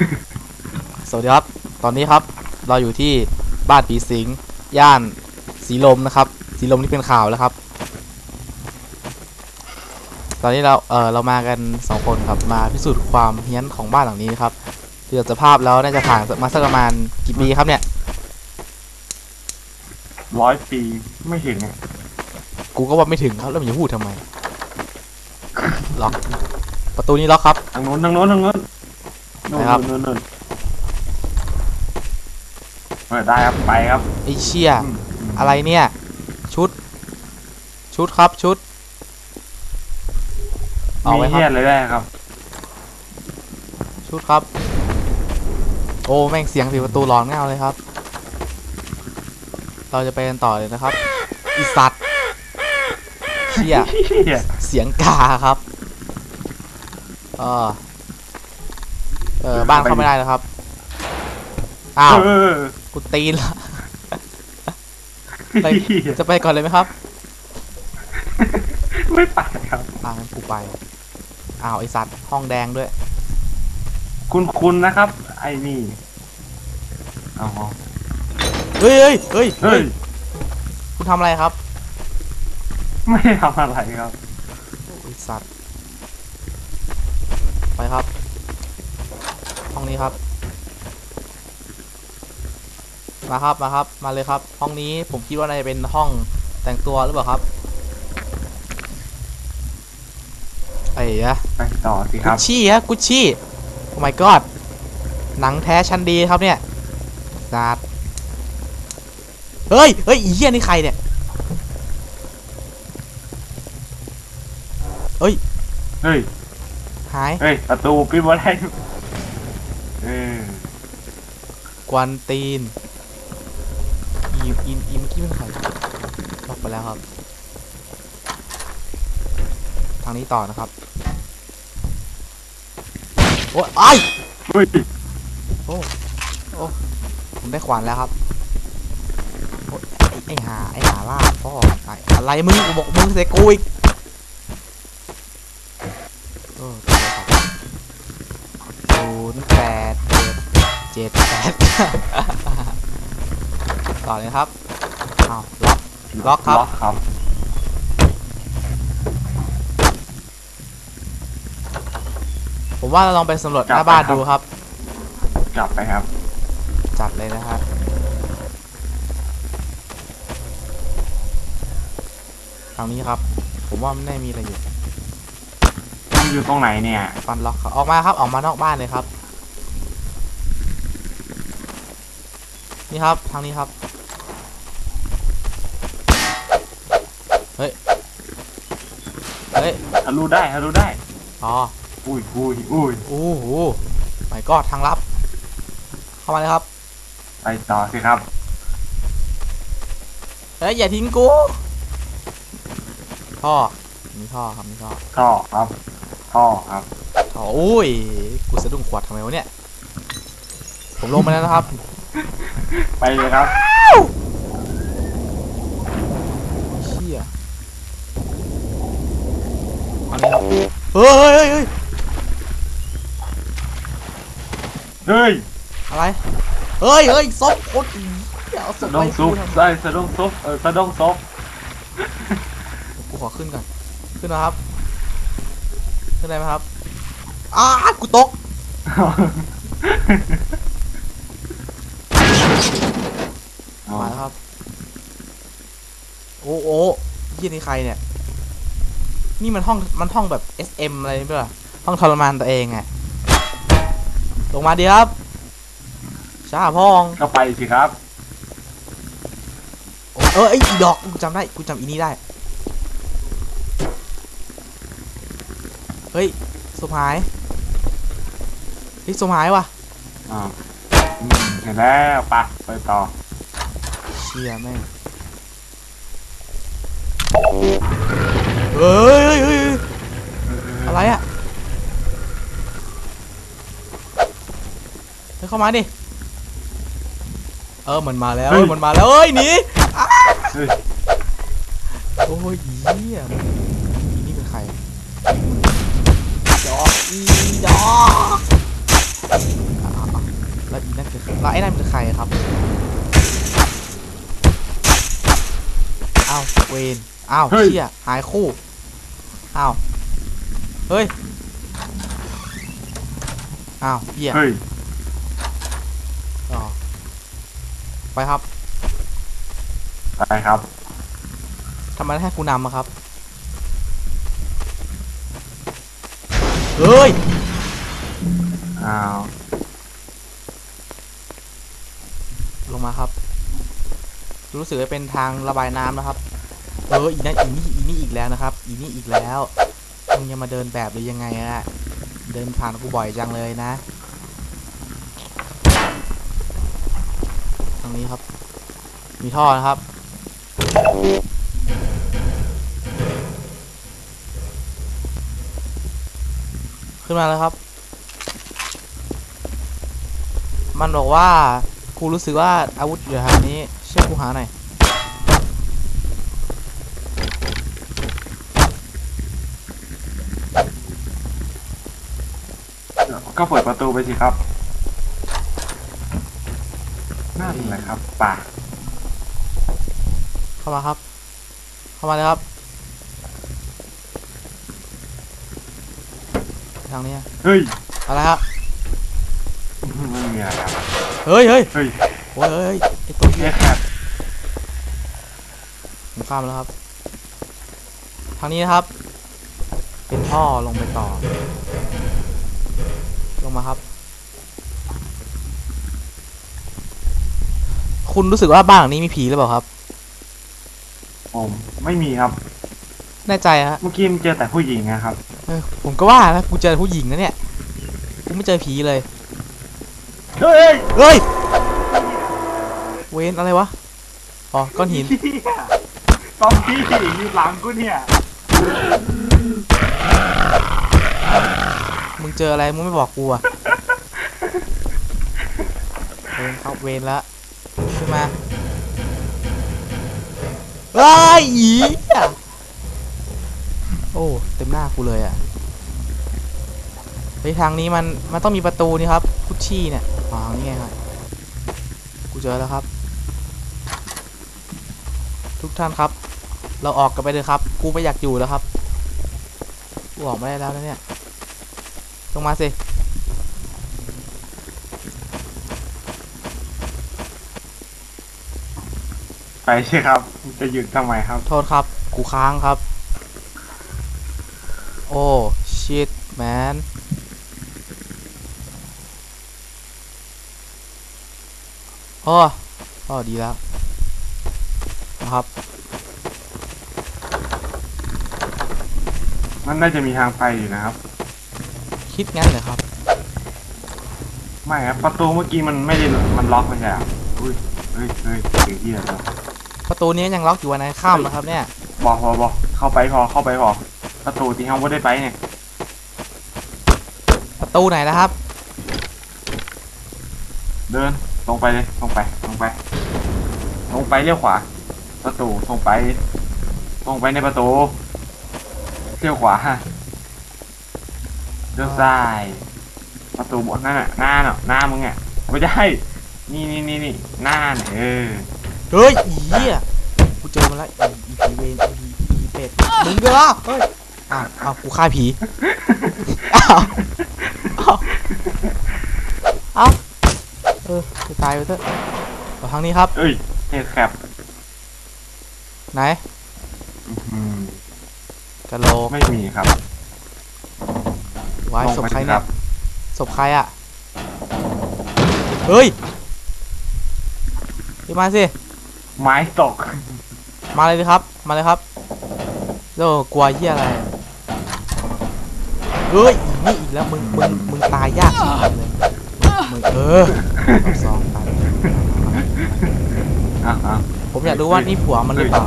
สวัสดีครับ ตอนนี้ครับ เราอยู่ที่บ้านปีสิง ย่านสีลมนะครับ สีลมที่เป็นข่าวแล้วครับ ตอนนี้เรา เออเรามากันสองคนครับ มาพิสูจน์ความเฮี้ยนของบ้านหลังนี้นะครับดูจากสภาพแล้วน่าจะผ่านมาสักประมาณกี่ปีครับเนี่ย ร้อยปีไม่ถึงอะกูก็ว่าไม่ถึงครับ แล้วมันจะพูดทำไม ล็อก ประตูนี้ล็อกครับ ทางโน้นทางโน้นทางโน้นโน้นนะครับโน้นโน้นเปิดได้ครับ ไปครับไอ้เชี่ยอืมมอะไรเนี่ย ชุด ชุดครับชุด เอามีไว้คเฮียรับ เลยได้ครับ ชุดครับ โอ้แม่งเสียงปิดประตูร้อนเงาเลยครับ เราจะไปกันต่อเลยนะครับอีสัตว์เชี่ย เฮียเสียงกาครับ เออ เออบ้านเข้าไม่ได้แล้วครับ อ้าวเออกูตีนละไปเหี้ยจะไปก่อนเลยไหมครับ ไม่ไปครับอ่างั้นกูไป อ้าวไอสัตว์ห้องแดงด้วย คุณคุณนะครับ ไอ้นี่เอาเฮ้ยเฮ้ยเฮ้ยเฮ้ย คุณทำอะไรครับ ไม่ได้ทำอะไรครับไอสัตว์ ไปครับ ห้อง นี้ครับ มาครับมาครับ มาเลยครับ ห้องนี้ผมคิดว่าน่าจะเป็นห้องแต่งตัวหรือเปล่าครับไอ้ยะไปต่อสิคกุรัชบชี่ฮะกุชชี่โอ้ my god หนังแท้ชั้นดีครับเนี่ยสาดเฮ้ยเฮ้ยอีเหี้ยนี่ใครเนี่ยเฮ้ยหาย เฮ้ย ประตูปิดบ่ได้เออก วนตีนอีอีอีเมื่อกี้เป็นใครล็อกไปแล้วครับ ทางนี้ต่อนะครับ โอ้ยไอ้ายเฮ้ยโอ้โอ้ผมได้ขวานแล้วครับโอ้ยไอ้ไอ้หาไอ้หาล่าพ่อไอ้อะไรมึงกูบอกมึงเสกกูอีกเออตัวเดียวครับศูนย์แปดเจ็ดเจ็ดแปด ต่อเลยครับอ้าวล็อกล็อกครับล็อกครับ ผมว่าเราลองไปสำรวจหน้าบ้านดูครับกลับไปครับ จัดเลยนะครับ ทางนี้ครับ ผมว่าไม่ได้มีอะไรอยู่มันอยู่ตรงไหนเนี่ย ฟันล็อกครับออกมาครับ ออกมานอกบ้านเลยครับ นี่ครับ ทางนี้ครับ เฮ้ย เฮ้ยทะลุได้ทะลุได้ อ๋อ อุ้ยอุ้ยอุ้ยโอ้โหไม่ก็ทางลับ เข้ามาเลยครับ ไปต่อสิครับ เฮ้ย อย่าทิ้งกู ท่อ มีท่อครับ มีท่อ ท่อครับ ท่อครับท่อโอ้ย กูสะดุ้งขวดทำไมวะเนี่ย ผมลงมาแล้วนะครับ ไปเลยครับเชี่ยมาเลยครับเฮ้ยเฮ้ยเฮ้ยเฮ้ยอะไร เฮ้ยเฮ้ยซบโคตรอีเดี๋ยวเอาศสะพดไปงซุปกูทำได้สะดงซุปเออสะดงซุปกูขอขึ้นก่อน ขึ้นนะครับ ขึ้นได้ไหมครับอ้ากูตก มาแล้วครับ โอ้โอ้ยี่นี่ใครเนี่ย นี่มันห้องมันห้องแบบ SM อะไรไม่รู้อะห้องทรมานตัวเองไงลงมาดีครับช้าพองก็ไปสิครับโอ้เออไออีดอกกูจำได้กูจำอีนี้ได้ เฮ้ยสมหายเฮ้ยสมหายว่ะอ่าอืมเห็นแล้วไปไปต่อเชี่ยแม่ง เฮ้ยเฮ้ยเฮ้ยเฮ้ยอะไรอะเฮ้ยเข้ามาดิ เออ มันมาแล้วเฮ้ย มันมาแล้วเอ้ยหนีอ้าเฮ้ยโอ้ยเหี้ยอีนี่เป็นใครดอกอีดอกแล้วอีนั่นคือแล้วไอ้นั่นคือใครครับ อ้าวเวน อ้าวเฮ้ย เชี่ยหายคู่ อ้าว เฮ้ย อ้าวเหี้ยเฮ้ย อ๋อไปครับไปครับ ทำไมให้กูนำอะครับ เฮ้ย อ้าวลงมาครับ รู้สึกว่าเป็นทางระบายน้ำนะครับ เอออีนั่นอีนี่อีนี่อีกแล้วนะครับ อีนี่อีกแล้วมึงยังมาเดินแบบหรือยังไงอะเดินผ่านกูบ่อยจังเลยนะ ตรงนี้ครับ มีท่อนะครับ ขึ้นมาแล้วครับ มันบอกว่ากูรู้สึกว่าอาวุธอยู่แถวนี้ช่วยกูหาหน่อย ก็เปิดประตูไปสิครับน่าเป็นไรครับป่าเข้ามาครับ เข้ามาเลยครับ ทางนี้อะเฮ้ย อะไรครับ ไม่มีอะไรครับเฮ้ยเฮ้ยเฮ้ยโอ้ยเฮ้ยเฮ้ยไอตัวเหี้เอ๊ะยแคบผมข้ามแล้วครับ ทางนี้นะครับ เป็นท่อลงไปต่อล งมาครับ คุณรู้สึกว่าบ้านหลังนี้มีผีหรือเปล่าครับ ผมไม่มีครับ แน่ใจฮะเมื่อกี้มันเจอแต่ผู้หญิงนะครับ เออผมก็ว่านะกูเจอผู้หญิงนะเนี่ยกูไม่เจอผีเลยเฮ้ยเฮ้ยเวนอะไรวะอ๋อก้อนหิน เหี้ยซอมบี้อยู่หลังกูเนี่ย มึงเจออะไรมึงไม่บอกกูอะเวนเข้าเวนละขึ้นมาเอ้ยอีโอ้เต็มหน้ากูเลยอะไปทางนี้มันมันต้องมีประตูนี่ครับคุชชี่เนี่ยอ๋อทางนี่ไงครับกูเจอแล้วครับ ทุกท่านครับ เราออกกันไปเลยครับ กูไม่อยากอยู่แล้วครับกูออกไม่ได้แล้วนะเนี่ย ลงมาสิไปใช่ครับ จะหยุดทำไมครับ โทษครับ กูค้างครับ โอ้ชิตแมนโอ้อ๋อดีแล้ว นะครับ มันน่าจะมีทางไปอยู่นะครับ คิดงั้นเหรอครับ ไม่ครับประตูเมื่อกี้มันไม่ได้มันล็อกไม่ใช่เหรออุ้ยเฮ้ยเฮ้ยเสียงเหี้ยแล้วประตูนี้ยังล็อกอยู่วันไหนข้ามนะครับ เนี่ยบอกพอบอกเข้าไปพอเข้าไปพอประตูที่เขาไม่ได้ไปเนี่ยประตูไหนนะครับ เดินตรงไปเลยตรงไปตรงไปตรงไปเลี้ยวขวา ประตูตรงไป ตรงไปในประตูเลี้ยวขวาเลี้ยวซ้ายประตูบนนั่นน่ะหน้าเนาะหน้ามึงอะไม่ใช่นี่นี่นี่นี่หน้าเนี่ยเออเฮ้ยอีเหี้ยกูเจอมาแล้วอีอีผีเวนอีอีเป็ดมึงเด้อเฮ้ยอ้าวอ้าวกูฆ่าผีอ้าวอ้าวอ้าวเออจะตายไปเถอะเอาทางนี้ครับเอ้ยเฮดแคปไหนอื้อหือกะโหลกไม่มีครับ ไว้ลงศพไปใครสิเนี่ยศพใครอะ เฮ้ยเฮ้ยมาสิ ไม้ตก มาเลยดิครับ มาเลยครับโอ้กลัวเหี้ยอะไร เฮ้ยอีนี่อีกแล้วมึงมึงมึงตายยากชิบหายเลยมึงเออเอาซองไปอะอะผมอยากรู้ว่านี่ผัวมันหรือเปล่า